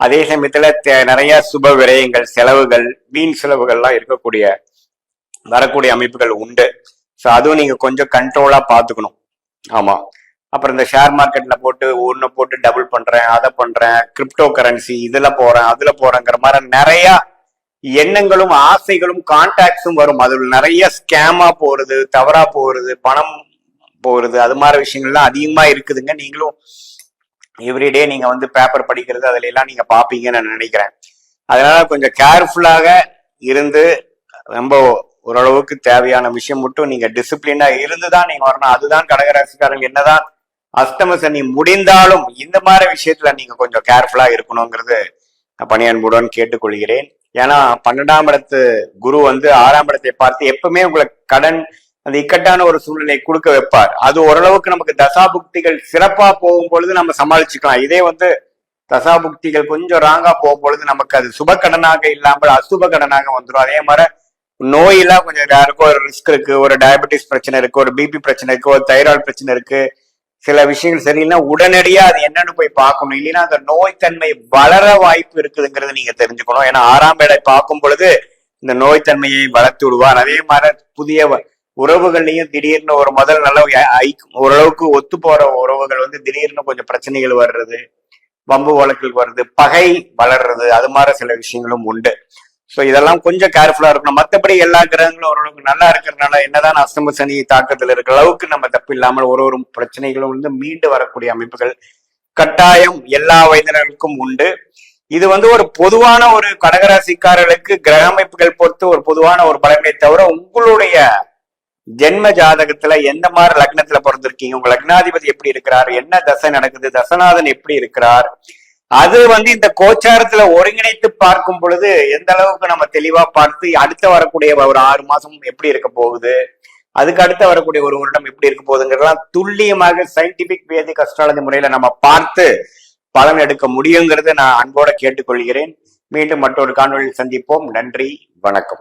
அதே சமயத்துல நிறைய சுப விரயங்கள் செலவுகள் வீண் செலவுகள்லாம் இருக்கக்கூடிய வரக்கூடிய அமைப்புகள் உண்டு. ஸோ அதுவும் நீங்க கொஞ்சம் கண்ட்ரோலா பார்த்துக்கணும். ஆமா. அப்புறம் இந்த ஷேர் மார்க்கெட்ல போட்டு ஒன்று போட்டு டபுள் பண்றேன் அதை பண்றேன் கிரிப்டோ கரன்சி இதுல போறேன் அதுல போறேங்கிற மாதிரி நிறைய எண்ணங்களும் ஆசைகளும் கான்டாக்ட்ஸும் வரும். அதுல நிறைய ஸ்கேமா போறது தவறா போறது பணம் போறது அது மாதிரி விஷயங்கள்லாம் அதிகமா இருக்குதுங்க. நீங்களும் எவ்ரிடே நீங்க வந்து பேப்பர் படிக்கிறது அதுல எல்லாம் நீங்க பாப்பீங்கன்னு நான் நினைக்கிறேன். அதனால கொஞ்சம் கேர்ஃபுல்லாக இருந்து ரொம்ப ஓரளவுக்கு தேவையான விஷயம் மட்டும் நீங்க டிசிப்ளினா இருந்து தான் நீங்க வரணும். அதுதான் கடகராசிக்காரங்க என்னதான் அஷ்டம சனி முடிந்தாலும் இந்த மாதிரி விஷயத்துல நீங்க கொஞ்சம் கேர்ஃபுல்லா இருக்கணுங்கிறது பணியன்புடன் கேட்டுக்கொள்கிறேன். ஏன்னா பன்னெண்டாம் இடத்து குரு வந்து ஆறாம் இடத்தை பார்த்து எப்பவுமே உங்களுக்கு கடன் அந்த இக்கட்டான ஒரு சூழ்நிலை கொடுக்க வைப்பார். அது ஓரளவுக்கு நமக்கு தசாபுக்திகள் சிறப்பா போகும் பொழுது நம்ம சமாளிச்சுக்கலாம். இதே வந்து தசாபுக்திகள் கொஞ்சம் ராங்கா போகும் பொழுது நமக்கு அது சுப கடனாக இல்லாமல் அசுப கடனாக வந்துடும் அதே மாதிரி நோயெல்லாம் கொஞ்சம் யாருக்கும் ஒரு ரிஸ்க் இருக்கு ஒரு டயபெட்டிஸ் பிரச்சனை இருக்கு ஒரு பிபி பிரச்சனை இருக்கு ஒரு தைராய்டு பிரச்சனை இருக்கு. சில விஷயங்கள் சரியில்லைன்னா உடனடியா அது என்னன்னு போய் பார்க்கணும். இல்லைன்னா அந்த நோய்த்தன்மை வளர வாய்ப்பு இருக்குதுங்கிறத நீங்க தெரிஞ்சுக்கணும். ஏன்னா ஆறாம் பேடை பார்க்கும் பொழுது இந்த நோய்த்தன்மையை வளர்த்து விடுவார். அதே மாதிரி புதிய உறவுகள்லையும் திடீர்னு ஒரு முதல் நல்ல ஓரளவுக்கு ஒத்து போற உறவுகள் வந்து திடீர்னு கொஞ்சம் பிரச்சனைகள் வர்றது வம்பு வழக்கில் வருது பகை வளர்றது அது மாதிரி சில விஷயங்களும் உண்டு. ஸோ இதெல்லாம் கொஞ்சம் கேர்ஃபுல்லா இருக்கணும். மற்றபடி எல்லா கிரகங்களும் ஓரளவுக்கு நல்லா இருக்கிறதுனால என்னதான் அஸ்தம சனி தாக்கத்தில் இருக்கிற அளவுக்கு நம்ம தப்பு இல்லாமல் ஒரு ஒரு பிரச்சனைகளும் வந்து மீண்டு வரக்கூடிய அமைப்புகள் கட்டாயம் எல்லா வயதினருக்கும் உண்டு. இது வந்து ஒரு பொதுவான ஒரு கடகராசிக்காரர்களுக்கு கிரக அமைப்புகள் பொறுத்து ஒரு பொதுவான ஒரு பலன்களை தவிர உங்களுடைய ஜென்ம ஜாதகத்துல எந்த மாதிரி லக்னத்துல பிறந்திருக்கீங்க? உங்க லக்னாதிபதி எப்படி இருக்கிறார்? என்ன தசை நடக்குது? தசநாதன் எப்படி இருக்கிறார்? அது வந்து இந்த கோச்சாரத்துல ஒருங்கிணைத்து பார்க்கும் பொழுது எந்த அளவுக்கு நம்ம தெளிவா பார்த்து அடுத்த வரக்கூடிய ஒரு ஆறு மாசம் எப்படி இருக்க போகுது? அதுக்கு அடுத்து வரக்கூடிய ஒரு வருடம் எப்படி இருக்க போகுதுங்கிறதெல்லாம் துல்லியமாக சயின்டிபிக் வேதிக் அஸ்ட்ராலஜி முறையில நம்ம பார்த்து பலன் எடுக்க முடியுங்கிறத நான் அன்போட கேட்டுக்கொள்கிறேன். மீண்டும் மற்றொரு காணொளியில் சந்திப்போம். நன்றி. வணக்கம்.